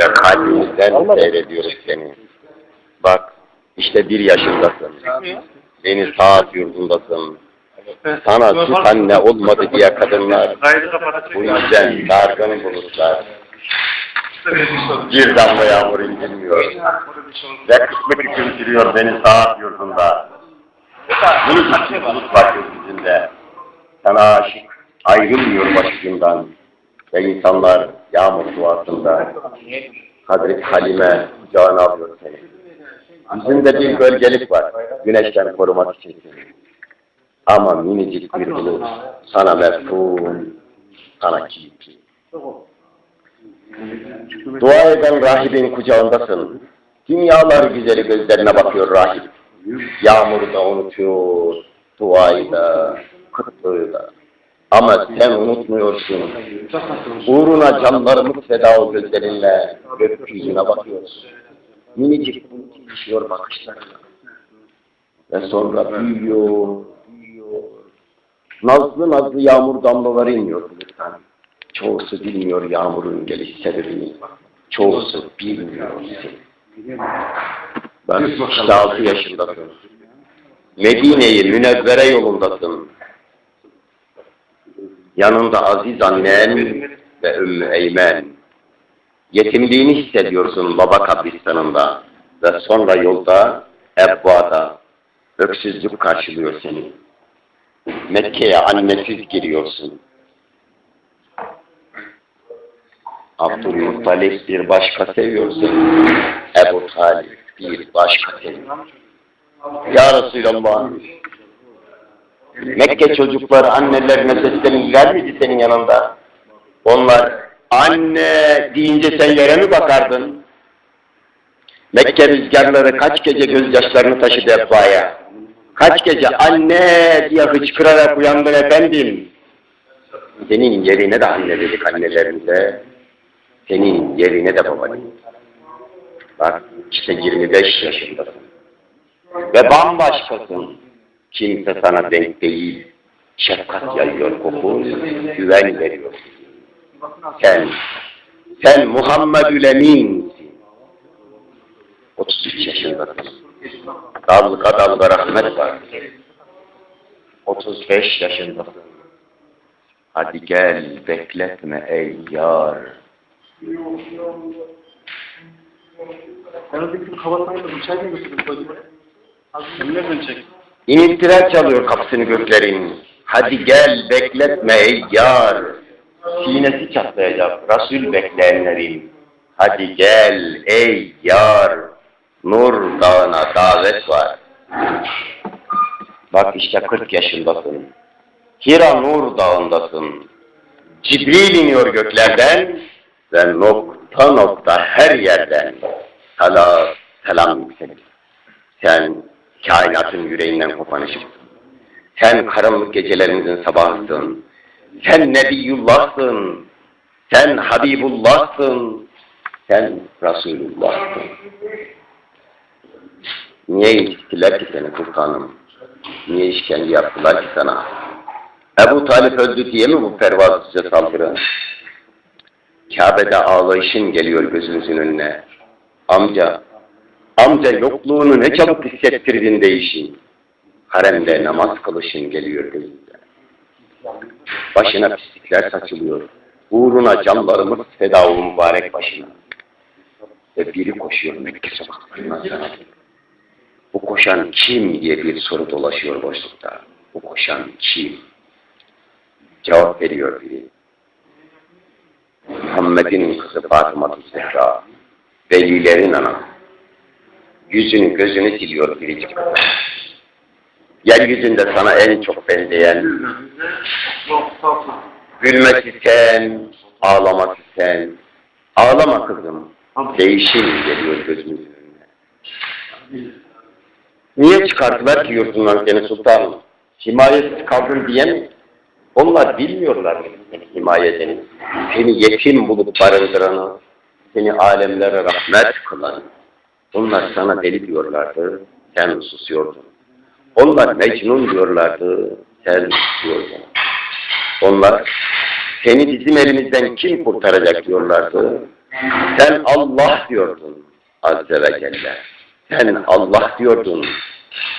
ve kalbimizden seyrediyoruz seni. Bak, işte bir yaşındasın. Beni saat yurdundasın. Sana süt anne olmadı diye kadınlar bu yüzden dargın bulutlar. Bir damla yağmur indirmiyor. Ve kısmet hüküm beni saat yurdunda. Minicik bir bulut var gökyüzünde. Sana aşık ayrılmıyor başucundan. Ve insanlar yağmur duasında. Hazreti Halime kucağına alıyor seni. Yüzünde bir gölgelik var. Güneşten korumak için. Ama minicik bir bulut sana mefhum, sana keyifli. Dua eden rahibin kucağındasın. Dünyalar güzeli gözlerine bakıyor rahip. Yağmuru da unutuyor, duayı da, kıtlığı da. Ama sen unutmuyorsun. Uğruna canlarımız feda o gözlerinle gökyüzüne bakıyorsun. Minicik bulut ilişiyor bakışlarına. Ve sonra büyüyor, büyüyor. Nazlı nazlı yağmur damlaları iniyor buluttan. Çoğusu bilmiyor yağmurun geliş sebebini. Çoğusu bilmiyor işte altı yaşındasın. Medine'yi münevvere yolundasın. Yanında aziz annen ve Ümmü Eymen. Yetimliğini hissediyorsun baba kabristanında. Ve sonra yolda Ebba'da öksüzlük karşılıyor seni. Mekke'ye annesiz giriyorsun. Abdülmuttalip bir başka seviyorsun. Ebu Talip bir başka seviyor. Ya Resulallah, Mekke çocuklar annelerine seslenirler miydi senin yanında? Onlar anne deyince sen yere mi bakardın? Mekke rüzgarları kaç gece gözyaşlarını taşıdı Ebba'ya. Kaç gece anne diye hıçkırarak uyandın efendim. Senin yerine de anne dedik annelerimize. Senin yerine de baba dedik. Bak işte 25 yaşındasın. Ve bambaşkasın. Kimse sana denk değil. Şefkat yayıyor kokun, güven veriyor. Sen, sen Muhammedül Emin'sin. 33 yaşındasın. Dalga dalga rahmet var. 35 yaşındasın. Hadi gel bekletme ey yar. Aradaki kavatayla bıçağı mı götürdün koydun? Az nereden çek? İnittiler çalıyor kapısını göklerin. Hadi gel bekletme ey yar. Sinesi çatlayacak Resul bekleyenlerin. Hadi gel ey yar. Nur dağına davet var. Bak işte 40 yaşındasın. Hira Nur dağındasın. Cibril iniyor göklerden ve nokta nokta her yerden selam yükselir. Sen kainatın yüreğinden kopan ışıksın. Sen karanlık gecelerimizin sabahısın. Sen Nebiyullah'sın. Sen Habibullah'sın. Sen Resulullah'sın. Niye incittiler ki seni Furkan'ım? Niye işkence yaptılar ki sana? Ebu Talip öldü diye mi bu pervasızca saldırı? Kabe'de ağlayışın geliyor gözümüzün önüne. Amca, amca yokluğunu ne çabuk hissettirdin değişin. Haremde namaz kılışın geliyor gözümüze. Başına pislikler saçılıyor. Uğruna camlarımız feda ol mübarek başına. Ve biri koşuyor Mekke sokaklarından sana. Bu koşan kim diye bir soru dolaşıyor boşlukta. Bu koşan kim? Cevap veriyor biri. Muhammed'in kızı Fatıma Zehra. Velilerin anası. Yüzünü gözünü siliyor biricik. Yeryüzünde sana en çok benzeyen, gülmesi sen, ağlaması sen. Ağlama kızım, değişim geliyor gözümüzün önüne. Niye çıkarttılar ki yurdundan seni sultanım? Himayesiz kaldın diye? Onlar bilmiyorlar mı seni himaye? Seni yetim bulup barındıranı, seni alemlere rahmet kılan. Onlar sana deli diyorlardı, sen susuyordun. Onlar Mecnun diyorlardı, sen susuyordun. Onlar seni bizim elimizden kim kurtaracak diyorlardı, Sen Allah diyordun Azze ve Celle. Sen Allah diyordun.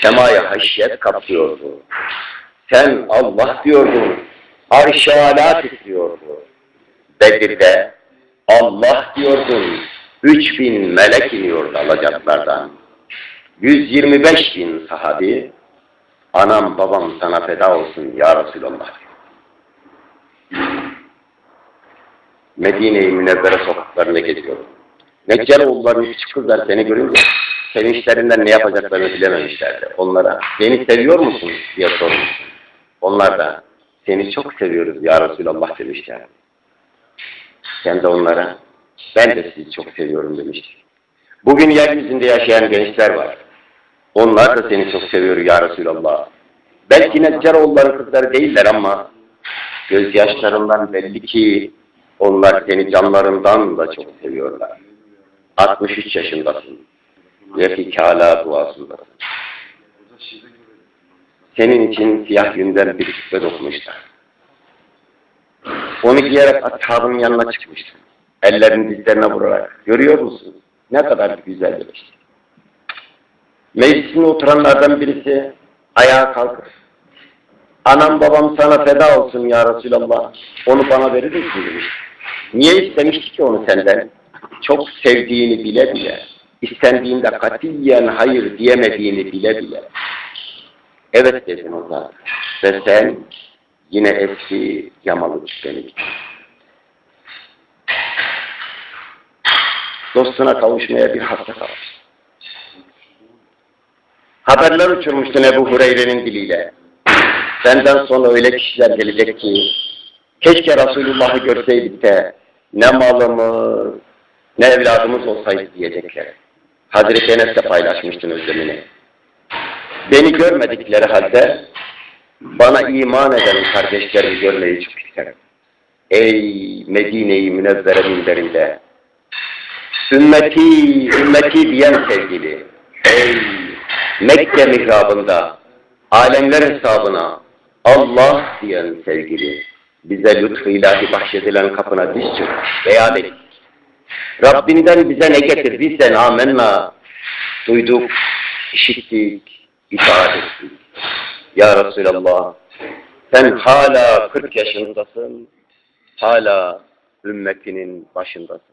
Semaya haşyet kaplıyordu. Sen Allah diyordun. Arş-ı ala titriyordu. Bedir'de Allah diyordun. Üç bin melek iniyordu alacaklardan. 125 bin sahabi anam babam sana feda olsun ya Resulallah. Medine-i Münevvere sokaklarında geziyorum. Neccaloğulların küçük kızlar seni görünce sevinçlerinden ne yapacaklarını bilememişlerdi. Onlara beni seviyor musun diye sormuş. Onlar da seni çok seviyoruz ya Resulallah demişler. Sen de onlara ben de sizi çok seviyorum demişti. Bugün yeryüzünde yaşayan gençler var. Onlar da seni çok seviyor ya Resulallah. Belki Neccaroğulların kızları değiller ama gözyaşlarından belli ki onlar seni canlarından da çok seviyorlar. 63 yaşındasın. Refik duasındasın. Senin için siyah günden bir küpe dokunmuşlar. Onu giyerek ashabının yanına çıkmıştım. Ellerini dizlerine vurarak. Görüyor musun? Ne kadar güzel demişti. Meclisinde oturanlardan birisi ayağa kalkır. Anam babam sana feda olsun ya Resulallah. Onu bana verir misin demiş. Niye istemişti ki onu senden? Çok sevdiğini bile bile, istendiğinde katiyen hayır diyemediğini bile bile. Evet dedin o zaman. Ve sen yine eski yamalı beni Dostuna kavuşmaya bir hafta kalmış. Haberler uçurmuştun Ebu Hureyre'nin diliyle. Senden sonra öyle kişiler gelecek ki keşke Resulullah'ı görseydik de ne malımız ne evladımız olsaydı diyecekler. Hazreti Enes de paylaşmıştın özlemini. Beni görmedikleri halde bana iman eden kardeşlerimi görmeyi çok. Ey Medine-i Münevvere minberinde ümmeti, ümmeti diyen sevgili, ey Mekke mihrabında, alemler hesabına Allah diyen sevgili, bize lütfu ilahi bahşedilen kapına diz çök veya değil. Rabbinden bize ne getirdiysen amenna, duyduk, işittik, itaat ettik. Ya Resulallah, sen hala 40 yaşındasın, hala ümmetinin başındasın.